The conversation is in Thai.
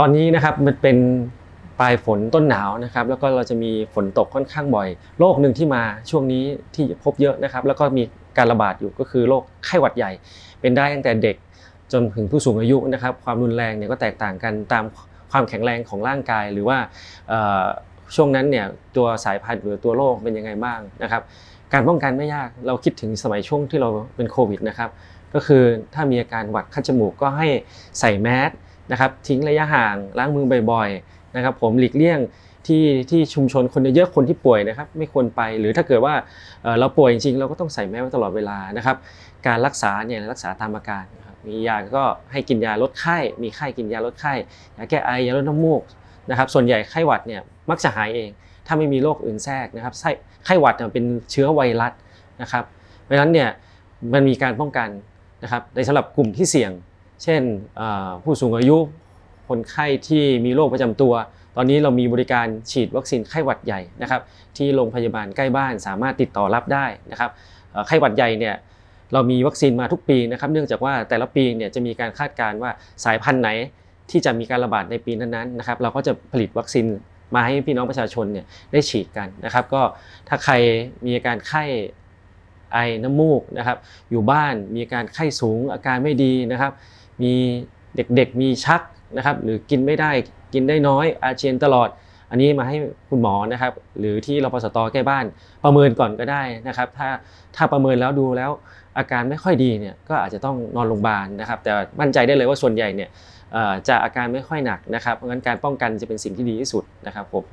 ตอนนี้นะครับมันเป็นปลายฝนต้นหนาวนะครับ แล้วก็เราจะมีฝนตกค่อนข้างบ่อย โรคหนึ่งที่มาช่วงนี้ที่พบเยอะนะครับ แล้วก็มีการระบาดอยู่ก็คือโรคไข้หวัดใหญ่ เป็นได้ตั้งแต่เด็กจนถึงผู้สูงอายุนะครับ ความรุนแรงเนี่ยก็แตกต่างกันตามความแข็งแรงของร่างกายหรือว่าช่วงนั้นเนี่ยตัวสายพันธุ์หรือตัวโรคเป็นยังไงบ้างนะครับ การป้องกันไม่ยากเราคิดถึงสมัยช่วงที่เราเป็นโควิดนะครับ ก็คือถ้ามีอาการหวัดคัดจมูกก็ให้ใส่แมส นะครับทิ้งระยะห่างล้างมือบ่อยๆนะครับผมหลีกเลี่ยงที่ที่ชุมชนคนเยอะคนที่ป่วยนะครับไม่ควรไปหรือถ้าเกิดว่าเราป่วยจริงๆ เราก็ต้องใส่แมสไว้ตลอดเวลานะครับการรักษาเนี่ยรักษาตามอาการมียาก็ให้กินยาลดไข้ มีไข้กินยาลดไข้ยาแก้ไอยาลดน้ำมูกนะครับส่วนใหญ่ไข้หวัดเนี่ยมักจะหายเอง ถ้าไม่มีโรคอื่นแทรกนะครับไข้ไข้หวัดเป็นเชื้อไวรัสนะครับเพราะฉะนั้นเนี่ยมันมีการป้องกันนะครับในสำหรับกลุ่มที่เสี่ยง เช่นผู้สูงอายุคนไข้ที่มีโรคประจำตัว ตอนนี้เรามีบริการฉีดวัคซีนไข้หวัดใหญ่นะครับ ที่โรงพยาบาลใกล้บ้านสามารถติดต่อรับได้นะครับไข้หวัดใหญ่เนี่ยเรามีวัคซีนมาทุกปีนะครับ เนื่องจากว่าแต่ละปีเนี่ยจะมีการคาดการณ์ว่าสายพันธุ์ไหนที่จะมีการระบาดในปีนั้นๆนะครับ เราก็จะผลิตวัคซีนมาให้พี่น้องประชาชนเนี่ยได้ฉีดกันนะครับ ก็ถ้าใครมีอาการไข้ไอน้ำมูกนะครับ อยู่บ้านมีอาการไข้สูงอาการไม่ดีนะครับ มีเด็กๆ มีชักนะครับหรือกินไม่ได้กินได้น้อยอาเจียนตลอด อันนี้มาให้คุณหมอนะครับหรือที่รพสตใกล้บ้านประเมินก่อนก็ได้นะครับถ้าถ้าประเมินแล้วดูแล้วอาการไม่ค่อยดีเนี่ยก็อาจจะต้องนอนโรงพยาบาลนะครับ แต่มั่นใจได้เลยว่าส่วนใหญ่เนี่ยจะอาการไม่ค่อยหนักนะครับเพราะงั้นการป้องกันจะเป็นสิ่งที่ดีที่สุดนะครับผม